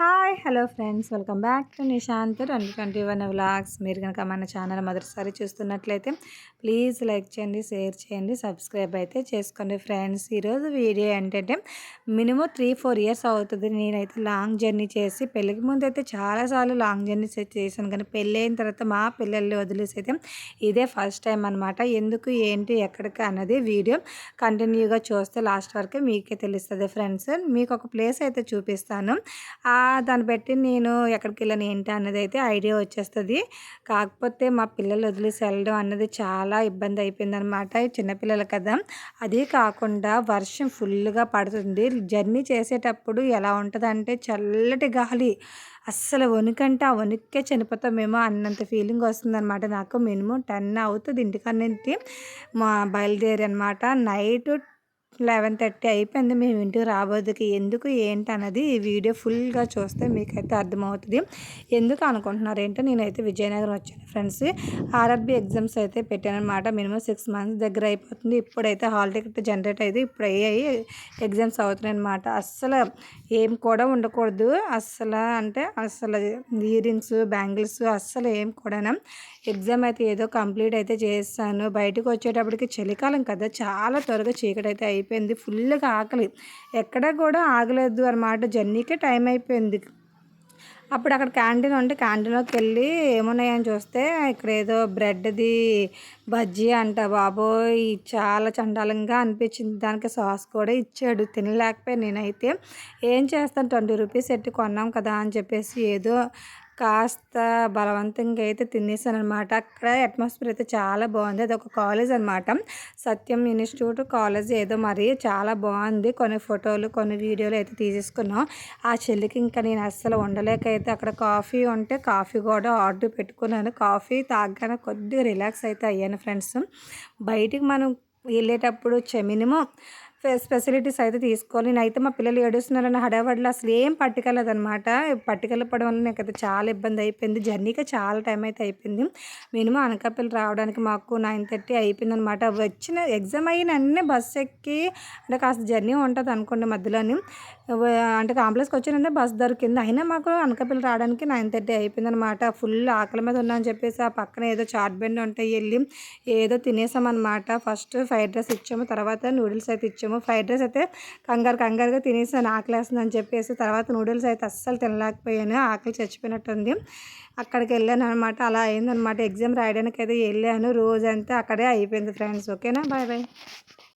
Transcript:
Hi hello friends. Welcome back to Nishant twenty twenty one vlogs. మీరు కనుక మన channel మొదటిసారి చూస్తున్నట్లయితే ప్లీజ్ లైక్ చేయండి షేర్ చేయండి సబ్స్క్రైబ్ అయితే చేసుకోండి ఫ్రెండ్స్. ఈరోజు వీడియో ఏంటంటే మినిమం త్రీ ఫోర్ ఇయర్స్ అవుతుంది. నేనైతే లాంగ్ జర్నీ చేసి పెళ్ళికి ముందు అయితే చాలాసార్లు లాంగ్ జర్నీ చేశాను. కానీ పెళ్ళి అయిన తర్వాత మా పిల్లల్ని వదిలేసి అయితే ఇదే ఫస్ట్ టైం అనమాట ఎందుకు ఏంటి ఎక్కడికి అన్నది వీడియో కంటిన్యూగా చూస్తే లాస్ట్ వరకు మీకే తెలుస్తుంది ఫ్రెండ్స్. మీకు ఒక ప్లేస్ అయితే చూపిస్తాను. దాన్ని బట్టి నేను ఎక్కడికి వెళ్ళాను ఏంటి అన్నది అయితే ఐడియా వచ్చేస్తుంది. కాకపోతే మా పిల్లలు వదిలేసి వెళ్ళడం అన్నది చాలా ఇబ్బంది అయిపోయిందనమాట చిన్నపిల్లలు కదా. అదే కాకుండా వర్షం ఫుల్గా పడుతుంది. జర్నీ చేసేటప్పుడు ఎలా ఉంటుందంటే చల్లటి గాలి. అస్సలు వణుకంటే ఆ వణుక్కే చనిపోతామేమో అన్నంత ఫీలింగ్ వస్తుందన్నమాట. నాకు మినిమం టెన్ అవుతుంది ఇంటికన్నింటి మా బయలుదేరి అనమాట నైట్ లెవెన్ థర్టీ అయిపోయింది. మేము ఇంటికి రాబోదుకి ఎందుకు ఏంటి అన్నది ఈ వీడియో ఫుల్గా చూస్తే మీకైతే అర్థమవుతుంది. ఎందుకు అనుకుంటున్నారు ఏంటో నేనైతే విజయనగరం వచ్చాను ఫ్రెండ్స్. ఆర్ఆర్బి ఎగ్జామ్స్ అయితే పెట్టాను అనమాట మినిమం సిక్స్ మంత్స్ దగ్గర అయిపోతుంది. ఇప్పుడైతే హాల్ టికెట్ జనరేట్ అయితే ఇప్పుడు అయ్యాయి ఎగ్జామ్స్ అవుతున్నాయి అనమాట అస్సలు ఏం కూడా ఉండకూడదు. అస్సలు అంటే అస్సలు ఇయరింగ్స్ బ్యాంగిల్స్ అస్సలు ఏం కూడా ఎగ్జామ్ అయితే ఏదో కంప్లీట్ అయితే చేస్తాను బయటకు వచ్చేటప్పటికి చలికాలం కదా. చాలా త్వరగా చీకటి అయితే అయిపోయింది. ఫుల్గా ఆకలి. ఎక్కడ కూడా ఆగలేదు అనమాట జర్నీకే టైం అయిపోయింది. అప్పుడు అక్కడ క్యాంటీన్ ఉంటే క్యాంటీన్లోకి వెళ్ళి ఏమున్నాయని చూస్తే ఇక్కడ ఏదో బ్రెడ్ది బజ్జీ అంట బాబోయ్. చాలా చండాలంగా అనిపించింది. దానికి సాస్ కూడా ఇచ్చాడు. తినలేకపోయి నేనైతే. ఏం చేస్తాను? ట్వంటీ రూపీస్ ఎట్టి కొన్నాం కదా అని చెప్పేసి ఏదో కాస్త బలవంతంగా అయితే తినేసాను అనమాట అక్కడ అట్మాస్ఫియర్ అయితే చాలా బాగుంది. అది ఒక కాలేజ్ అనమాట. సత్యం ఇన్స్టిట్యూట్ కాలేజ్ ఏదో మరి చాలా బాగుంది. కొన్ని ఫోటోలు కొన్ని వీడియోలు అయితే తీసేసుకున్నాం. ఆ చెల్లికి ఇంకా నేను అస్సలు ఉండలేక అయితే అక్కడ కాఫీ ఉంటే కాఫీ కూడా ఆర్డర్ పెట్టుకున్నాను. కాఫీ తాగానే కొద్దిగా రిలాక్స్ అయితే అయ్యాను ఫ్రెండ్స్. బయటికి మనం వెళ్ళేటప్పుడు మినిమం ఫెసిలిటీస్ అయితే తీసుకోవాలి. నేనైతే మా పిల్లలు ఏడుస్తున్నారని హడావడిలో అసలు ఏం పట్టుకెళ్ళదనమాట పట్టుకెళ్ళపడం వల్ల నాకైతే చాలా ఇబ్బంది అయిపోయింది. జర్నీకి చాలా టైం అయితే అయిపోయింది. మినిమం అనకాపల్లి రావడానికి మాకు నైన్ థర్టీ అయిపోయింది అనమాట వచ్చిన ఎగ్జామ్ అయిన అన్నీ బస్సు ఎక్కి అంటే కాస్త జర్నీ ఉంటుంది అనుకోండి మధ్యలోని అంటే కాంప్లెక్స్కి వచ్చినంటే బస్ దొరికింది. అయినా మాకు అనకాపల్లి రావడానికి నైన్ థర్టీ అయిపోయింది అనమాట ఫుల్ ఆకలి మీద ఉన్నా అని చెప్పేసి ఆ పక్కన ఏదో చాట్ బెండ్ ఉంటాయి వెళ్ళి ఏదో తినేసామన్నమాట. ఫస్ట్ ఫ్రైడ్ రైస్ ఇచ్చాము. తర్వాత నూడిల్స్ అయితే ఇచ్చాము. ఇచ్చాము ఫ్రైడ్ రైస్ అయితే కంగారు కంగారుగా తినేసాను. ఆకలేస్తుంది అని చెప్పేసి తర్వాత నూడిల్స్ అయితే అస్సలు తినలేకపోయాను. ఆకలి చచ్చిపోయినట్టుంది. అక్కడికి వెళ్ళాను అనమాట అలా అయిందనమాట ఎగ్జామ్ రాయడానికి అయితే వెళ్ళాను. రోజంతా అక్కడే అయిపోయింది ఫ్రెండ్స్. ఓకేనా? Bye bye.